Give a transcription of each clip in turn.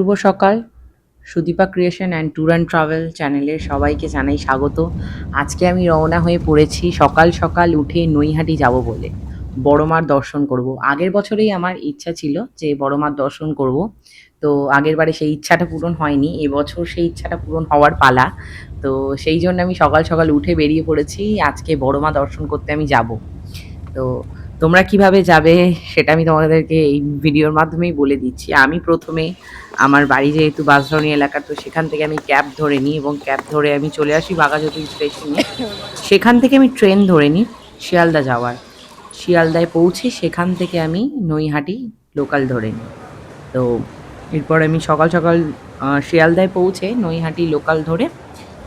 শুভ সকাল। Sudipa creation and tour and travel চ্যানেলে সবাইকে জানাই স্বাগত। আজকে আমি রওনা হয়ে পড়েছি সকাল সকাল উঠে নৈহাটি যাব বলে। বড় মার দর্শন করব। আগের বছরেই আমার ইচ্ছা ছিল যে বড় মার দর্শন করব। তো আগের বারে সেই ইচ্ছাটা পূরণ হয়নি। এবছর সেই ইচ্ছাটা পূরণ হওয়ার পালা। তো সেই জন্য আমি সকাল সকাল উঠে বেরিয়ে পড়েছি। আজকে বড় মা দর্শন করতে আমি যাব। তো তোমরা কীভাবে যাবে সেটা আমি তোমাদেরকে এই ভিডিওর মাধ্যমেই বলে দিচ্ছি। আমি প্রথমে আমার বাড়ি যেহেতু বাসরণী এলাকা, তো সেখান থেকে আমি ক্যাব ধরে নিই এবং ক্যাব ধরে আমি চলে আসি বাঘাযতীন স্টেশনে। সেখান থেকে আমি ট্রেন ধরে নিই শিয়ালদা যাওয়ার। শিয়ালদায় পৌঁছে সেখান থেকে আমি নৈহাটি লোকাল ধরে নিই। তো এরপর আমি সকাল সকাল শিয়ালদায় পৌঁছে নৈহাটি লোকাল ধরে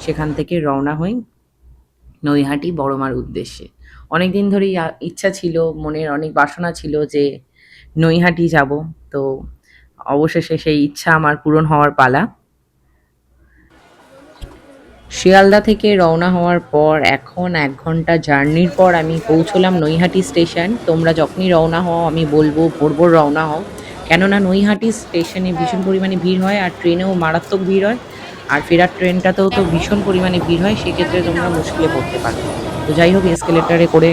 সেখান থেকে রওনা হই নৈহাটি বড়মার উদ্দেশ্যে। অনেক দিন ধরেই ইচ্ছা ছিল, মনের অনেক বাসনা ছিল যে নৈহাটি যাব। তো অবশেষে সেই ইচ্ছা আমার পূরণ হওয়ার পালা। শিয়ালদা থেকে রওনা হওয়ার পর এখন এক ঘণ্টা জার্নির পর আমি পৌঁছলাম নৈহাটি স্টেশন। তোমরা যখনই রওনা হও, আমি বলব ভোর রওনা হও। কেননা নৈহাটি স্টেশনে ভীষণ পরিমাণে ভিড় হয় আর ট্রেনেও মারাত্মক ভিড় হয়। আর ফেরার ট্রেনটাতেও তো ভীষণ পরিমাণে ভিড় হয়, সেক্ষেত্রে তোমরা মুশকিলে পড়তে পারো। তো যাই হোক এসকেলেটারে করে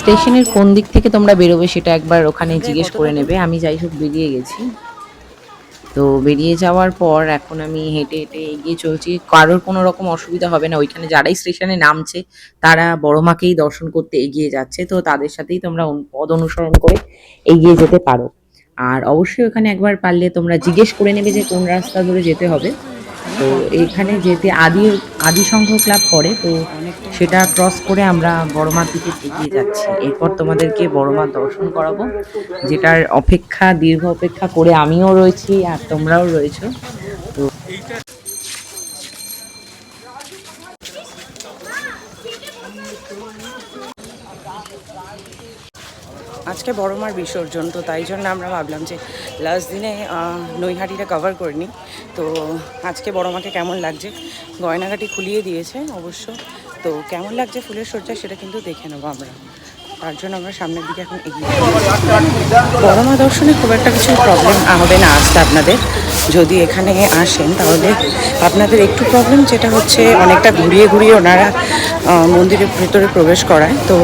স্টেশনের কোন দিক থেকে তোমরা বেরোবে সেটা একবার ওখানে জিজ্ঞেস করে নেবে। আমি যাই হোক, বেরিয়ে গেছি। তো বেরিয়ে যাওয়ার পর এখন আমি হেঁটে হেঁটে এগিয়ে চলছি। কারোর কোনো রকম অসুবিধা হবে না। ওইখানে যারাই স্টেশনে নামছে, তারা বড় মাকেই দর্শন করতে এগিয়ে যাচ্ছে। তো তাদের সাথেই তোমরা পদ অনুসরণ করে এগিয়ে যেতে পারো। আর অবশ্যই ওখানে একবার পারলে তোমরা জিজ্ঞেস করে নেবে যে কোন রাস্তা ধরে যেতে হবে। তো এখানে যেতে আদি আদি সংঘ ক্লাব পড়ে তো সেটা ক্রস করে আমরা বড়মার দিকে এগিয়ে যাচ্ছি। এরপর তোমাদেরকে বড়মার দর্শন করাবো, যেটার অপেক্ষা, দীর্ঘ অপেক্ষা করে আমিও রয়েছি আর তোমরাও রয়েছো। তো আজকে বড় মার বিসর্জন, তো তাই জন্য আমরা ভাবলাম যে লাস্ট দিনে নৈহাটিটা কভার করে নিই তো আজকে বড় মাকে কেমন লাগছে? গয়নাঘাটি খুলিয়ে দিয়েছে অবশ্য। তো কেমন লাগছে ফুলের সজ্জা সেটা কিন্তু দেখে নেব আমরা। তার জন্য আমরা সামনের দিকে এখন এগিয়ে। বড় মা দর্শনে খুব একটা কিছু প্রবলেম হবে না আসতে আপনাদের। যদি এখানে আসেন তাহলে আপনাদের একটু প্রবলেম যেটা হচ্ছে অনেকটা ঘুরিয়ে ঘুরিয়ে ওনারা মন্দিরের ভেতরে প্রবেশ করায়। তো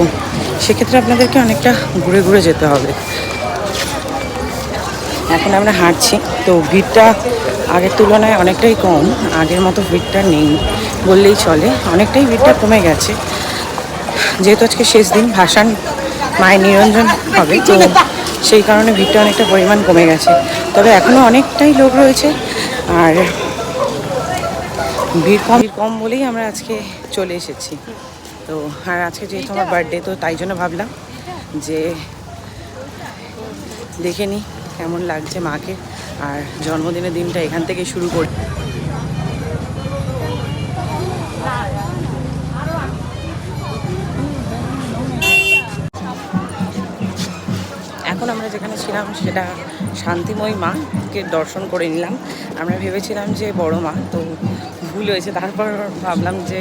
সেক্ষেত্রে আপনাদেরকে অনেকটা ঘুরে ঘুরে যেতে হবে। এখন আমরা হাঁটছি, তো ভিড়টা আগের তুলনায় অনেকটাই কম, আগের মতো ভিড়টা নেই বললেই চলে। অনেকটাই ভিড়টা কমে গেছে। যেহেতু আজকে শেষ দিন, ভাসান মায়ের নিরঞ্জন হবে, তো সেই কারণে ভিড়টা অনেকটা পরিমাণ কমে গেছে। তবে এখনও অনেকটাই লোক রয়েছে, আর ভিড় কম ভিড় কম বলেই আমরা আজকে চলে এসেছি। তো আর আজকে যেহেতু আমার বার্থডে তো তাই জন্য ভাবলাম যে দেখে নিই কেমন লাগছে মাকে আর জন্মদিনের দিনটা এখান থেকে শুরু করি। এখন আমরা যেখানে ছিলাম সেটা শান্তিময়ী মাকে দর্শন করে নিলাম। আমরা ভেবেছিলাম যে বড় মা তো ভুল হয়েছে। তারপর ভাবলাম যে,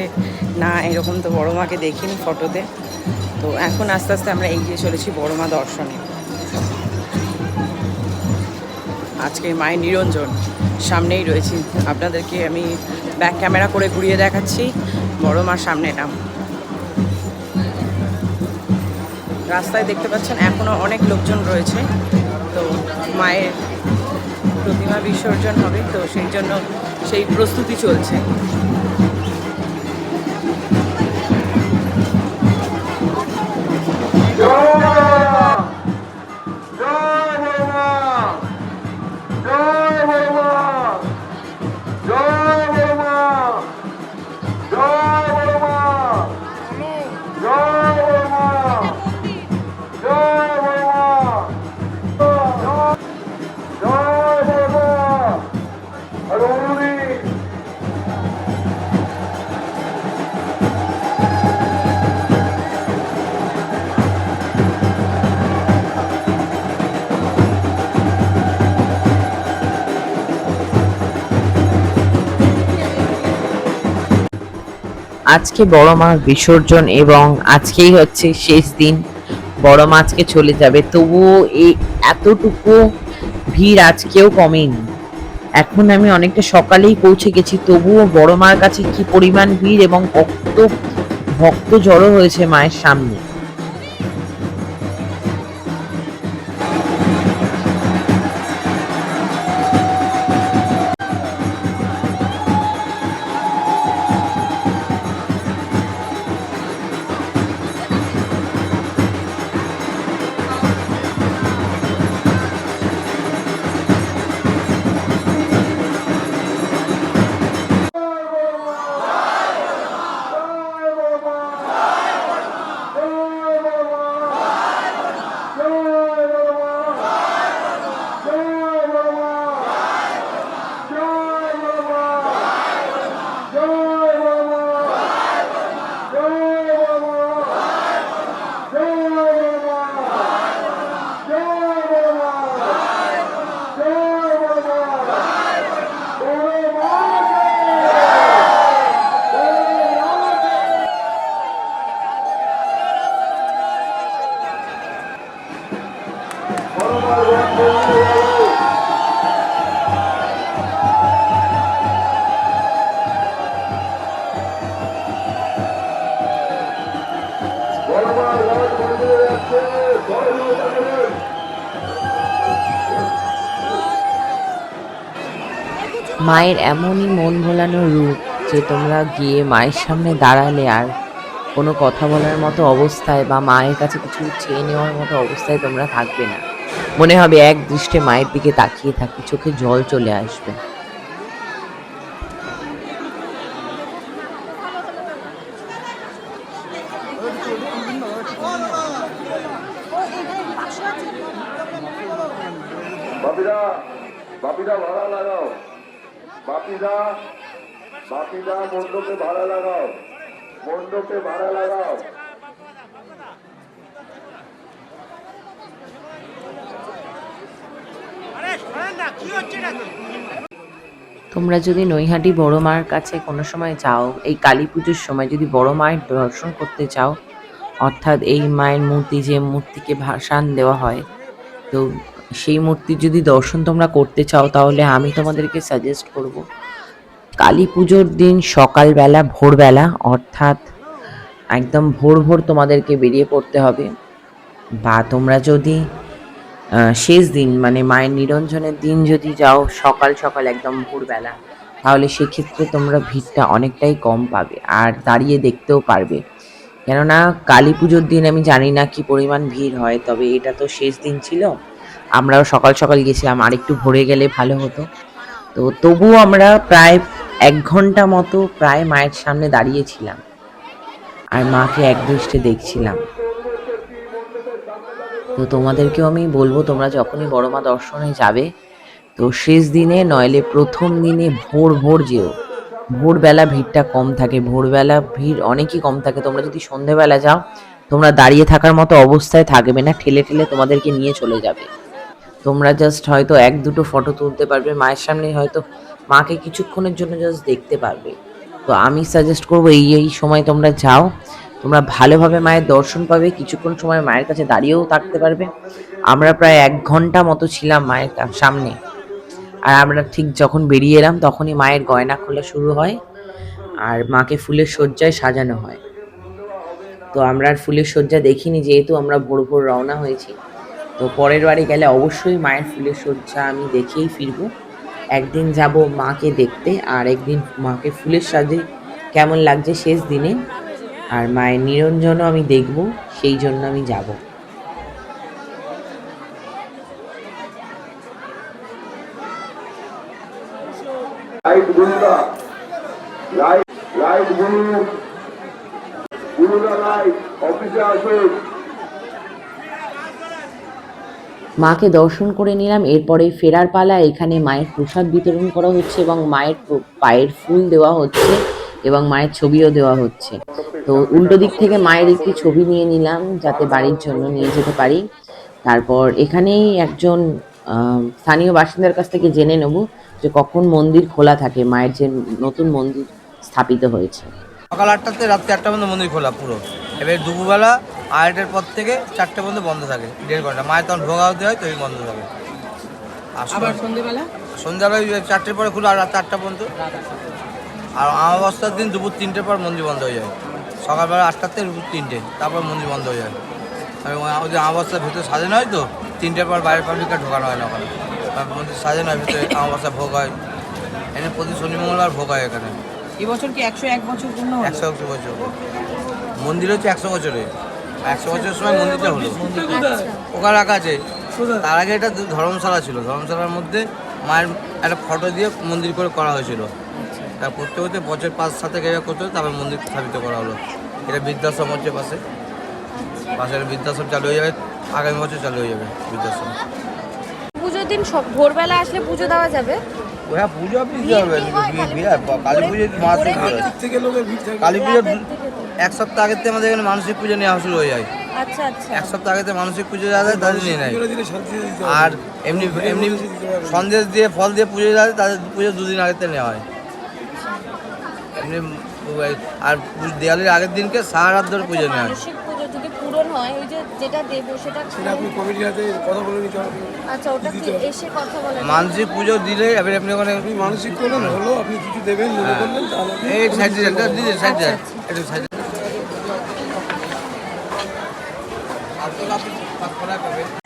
না, এরকম তো বড় মাকে দেখিনি ফটোতে। তো এখন আস্তে আস্তে আমরা এগিয়ে চলেছি বড় মা দর্শনে। আজকে মায়ের নিরঞ্জন। সামনেই রয়েছি। আপনাদেরকে আমি ব্যাক ক্যামেরা করে ঘুরিয়ে দেখাচ্ছি। বড় মার সামনে সামনেটা রাস্তায় দেখতে পাচ্ছেন, এখনও অনেক লোকজন রয়েছে। তো মায়ের প্রতিমা বিসর্জন হবে তো সেই জন্য সেই প্রস্তুতি চলছে। আজকে বড় মার বিসর্জন এবং আজকেই হচ্ছে শেষ দিন। বড় আজকে চলে যাবে। তবুও এই এতটুকু ভিড় আজকেও কমেনি। এখন আমি অনেকটা সকালেই পৌঁছে গেছি, তবুও বড় মার কাছে কি পরিমাণ ভিড় এবং কত ভক্ত জড়ো হয়েছে মায়ের সামনে। মায়ের এমনই মন ভোলানো রূপ যে তোমরা গিয়ে মায়ের সামনে দাঁড়ালে আর কোনো কথা বলার মতো অবস্থায় বা মায়ের কাছে কিছু চেয়ে নেওয়ার মতো অবস্থায় তোমরা থাকবে না। মনে হবে এক দৃষ্টে মায়ের দিকে তাকিয়ে থাকি, চোখে জল চলে আসবে। ভাড়া লাগাও। মণ্ডপে ভাড়া লাগাও। তোমরা যদি নৈহাটি বড় মার কাছে কোনো সময় যাও, এই কালী পুজোর সময় যদি বড় মায়ের দর্শন করতে চাও, অর্থাৎ এই মায়ের মূর্তি যে মূর্তিকে ভাসান দেওয়া হয়, তো সেই মূর্তির যদি দর্শন তোমরা করতে চাও, তাহলে আমি তোমাদেরকে সাজেস্ট করব, কালী পুজোর দিন সকালবেলা, ভোরবেলা, অর্থাৎ একদম ভোর ভোর তোমাদেরকে বেরিয়ে পড়তে হবে, বা তোমরা যদি শেষ দিন মানে মায়ের নিরঞ্জনের দিন যদি যাও সকাল সকাল একদম ভোরবেলা, তাহলে সেক্ষেত্রে তোমরা ভিড়টা অনেকটাই কম পাবে আর দাঁড়িয়ে দেখতেও পারবে। কেননা কালী পুজোর দিন আমি জানি না কি পরিমাণ ভিড় হয়, তবে এটা তো শেষ দিন ছিল। আমরাও সকাল সকাল গেছিলাম, আর একটু ভোরে গেলে ভালো হতো। তো তবুও আমরা প্রায় এক ঘণ্টা মতো প্রায় মায়ের সামনে দাঁড়িয়েছিলাম। আর মাকে একদৃষ্টে দেখছিলাম। তো তোমাদেরকেও আমি বলব, তোমরা যখনই বড় মা দর্শনে যাবে, তো শেষ দিনে নইলে প্রথম দিনে ভোর ভোর যেও। ভোরবেলা ভিড়টা কম থাকে, ভোরবেলা ভিড় অনেকই কম থাকে। তোমরা যদি সন্ধেবেলা যাও, তোমরা দাঁড়িয়ে থাকার মতো অবস্থায় থাকবে না, ঠেলে ঠেলে তোমাদেরকে নিয়ে চলে যাবে। তোমরা জাস্ট হয়তো এক দুটো ফটো তুলতে পারবে, মায়ের সামনে হয়তো মাকে কিছুক্ষণের জন্য জাস্ট দেখতে পারবে। তো আমি সাজেস্ট করব, এই এই সময় তোমরা যাও তোমরা ভালোভাবে মায়ের দর্শন পাবে, কিছুক্ষণ সময় মায়ের কাছে দাঁড়িয়েও থাকতে পারবে। আমরা প্রায় এক ঘণ্টা মতো ছিলাম মায়ের সামনে। আর আমরা ঠিক যখন বেরিয়ে এলাম, তখনই মায়ের গয়না খোলা শুরু হয় আর মাকে ফুলের শয্যায় সাজানো হয়। তো আমরা আর ফুলের শয্যা দেখিনি, যেহেতু আমরা ভোর ভোর রওনা হয়েছি। তো পরের বারে গেলে অবশ্যই মায়ের ফুলের শয্যা আমি দেখেই ফিরবো। একদিন যাব মাকে দেখতে, আর একদিন মাকে ফুলের সাজে কেমন লাগছে শেষ দিনে আর মায়ের নিরঞ্জনও আমি দেখব সেই জন্য আমি যাব। লাইট লাইট লাইট লাইট অফিসে আসুন মাকে দর্শন করে নিলাম এরপরে ফেরার পালা এখানে মায়ের প্রসাদ বিতরণ করা হচ্ছে এবং মায়ের পায়ের ফুল দেওয়া হচ্ছে এবং মায়ের ছবিও দেওয়া হচ্ছে। তো উল্টো দিক থেকে মায়ের একটি ছবি নিয়ে নিলাম যাতে বাড়ির জন্য নিয়ে যেতে পারি। তারপর এখানেই একজন স্থানীয় বাসিন্দার কাছ থেকে জেনে নেব যে কখন মন্দির খোলা থাকে মায়ের যে নতুন মন্দির স্থাপিত হয়েছে। সকাল আটটাতে রাত আটটা পর্যন্ত মন্দির খোলা পুরো। এবার দুপুরবেলা আড়াইটার পর থেকে চারটে পর্যন্ত বন্ধ থাকে দেড় ঘণ্টা। মায়ের তখন ভোগ আহতি হয় তো এই বন্ধ থাকে। আর আবার সন্ধ্যেবেলা? সন্ধ্যাবেলায় চারটের পরে খুলে আর রাত আটটা পর্যন্ত। আর অমাবস্যার দিন দুপুর তিনটের পর মন্দির বন্ধ হয়ে যায়। সকালবেলা আটটার থেকে দুপুর তিনটে তারপর মন্দির বন্ধ হয়ে যায় আর ওই- ওই যে ভেতরে সাজানো হয় তো তিনটের পর বাইরের পাবলিকটা ঢোকানো হয় না ওখানে। তারপর মন্দির সাজানো হয় ভেতরে অমাবস্যা ভোগ হয়। এখানে প্রতি শনি মঙ্গলবার ভোগ হয় এখানে। এবছর কি একশো এক বছর পূর্ণ একশো একশো বছর মন্দির হচ্ছে একশো বছরে একশো বছরের সময় মন্দিরটা হলো। ওখানে রাখা আছে। তার আগে এটা ধর্মশালা ছিল। ধর্মশালার মধ্যে মায়ের একটা ফটো দিয়ে মন্দির করে করা হয়েছিল। তা করতে করতে বছর পাঁচ সাথে গেলে করতে হতো তারপর মন্দির স্থাপিত করা হলো। এটা বৃদ্ধাশ্রম হচ্ছে পাশে। পাশে বৃদ্ধাশ্রম চালু হয়ে যাবে আগামী বছর চালু হয়ে যাবে বৃদ্ধাশ্রম। পুজোর দিন সব ভোরবেলা আসলে পুজো দেওয়া যাবে? হ্যাঁ পুজো আপনি দিতে হবে। কালী পুজো মাস কালী পুজোর এক সপ্তাহ আগের থেকে আমাদের এখানে মানসিক পুজো নেওয়া শুরু হয়ে যায়। আচ্ছা আচ্ছা। এক সপ্তাহ আগে থেকে মানসিক পুজো যাদের তাদের নিয়ে নেয়। আর এমনি এমনি সন্দেশ দিয়ে ফল দিয়ে পুজো যাদের তাদের পুজো দুদিন আগে থেকে নেওয়া হয়। এমনি আর দেওয়ালির আগের দিনকে সারা রাত ধরে পুজো নেওয়া হয় মানসিক পুজো যদি পূরণ হয় ওই যে যেটা দেবো সেটা আপনি কমিটির হাতে কথা বলে নিতে হবে। আচ্ছা ওটা কি এসে কথা বলা মানসিক পুজো দিলে এবার আপনি ওখানে আপনি মানসিক করলেন হলো আপনি কিছু দেবেন মনে করলেন তাহলে এই সাইড দিয়ে দিদি সাইড দিয়ে একটু সাইড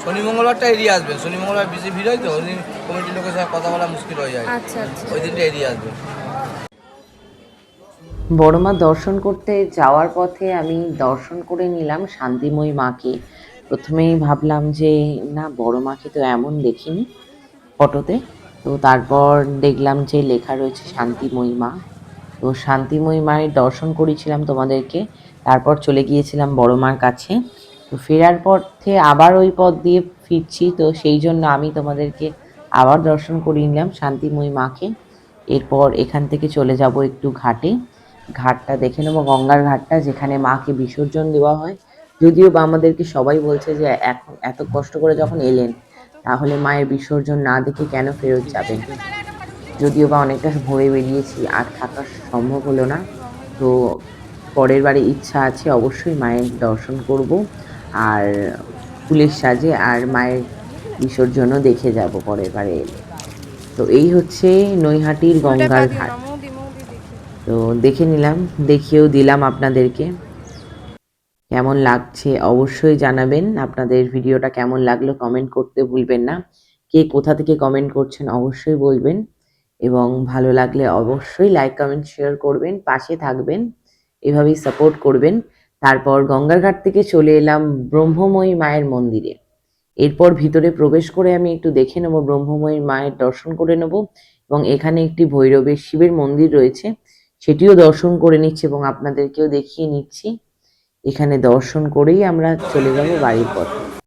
শনি মঙ্গলবারটা এড়িয়ে আসবেন শনি মঙ্গলবার বেশি ভিড় হয় তো ওই দিন কমিটির লোকের সাথে কথা বলা মুশকিল হয়ে যায়। আচ্ছা আচ্ছা। ওই দিনটা এড়িয়ে আসবেন বড়মা দর্শন করতে যাওয়ার পথে আমি দর্শন করে নিলাম শান্তিময়ী মাকে। প্রথমেই ভাবলাম যে, না বড় মাকে তো এমন দেখিনি ফটোতে। তো তারপর দেখলাম যে, লেখা রয়েছে শান্তিময়ী মা। তো শান্তিময়ী মায়ের দর্শন করেছিলাম তোমাদেরকে। তারপর চলে গিয়েছিলাম বড় মার কাছে। তো ফেরার পথে আবার ওই পথ দিয়ে ফিরছি। তো সেই জন্য আমি তোমাদেরকে আবার দর্শন করিয়ে নিলাম শান্তিময়ী মাকে। এরপর এখান থেকে চলে যাব একটু ঘাটে। ঘাটটা দেখে নেব, গঙ্গার ঘাটটা যেখানে মাকে বিসর্জন দেওয়া হয়। যদিও বা আমাদেরকে সবাই বলছে যে এখন এত কষ্ট করে যখন এলেন, তাহলে মায়ের বিসর্জন না দেখে কেন ফেরত যাবেন? যদিও বা অনেকটা ভোরে বেরিয়েছি, আর থাকা সম্ভব হলো না। তো পরের বারে ইচ্ছা আছে অবশ্যই মায়ের দর্শন করব, আর ফুলের সাজে আর মায়ের বিসর্জনও দেখে যাব পরের বারে এলে। তো এই হচ্ছে নৈহাটির গঙ্গার ঘাট। তো দেখে নিলাম, দেখিয়েও দিলাম আপনাদেরকে। কেমন লাগছে অবশ্যই জানাবেন। আপনাদের ভিডিওটা কেমন লাগল কমেন্ট করতে ভুলবেন না। কে কোথা থেকে কমেন্ট করছেন অবশ্যই বলবেন। এবং ভালো লাগলে অবশ্যই লাইক কমেন্ট শেয়ার করবেন, পাশে থাকবেন, এভাবেই সাপোর্ট করবেন। তারপর গঙ্গার ঘাট থেকে চলে এলাম ব্রহ্মময়ী মায়ের মন্দিরে। এরপর ভিতরে প্রবেশ করে আমি একটু দেখে নেব, ব্রহ্মময়ী মায়ের দর্শন করে নেব। এবং এখানে একটি ভৈরবের শিবের মন্দির রয়েছে। সেটিও দর্শন করে নিচ্ছি এবং আপনাদেরকেও দেখিয়ে নিচ্ছি। এখানে দর্শন করেই আমরা চলে যাব বাড়ির পথে।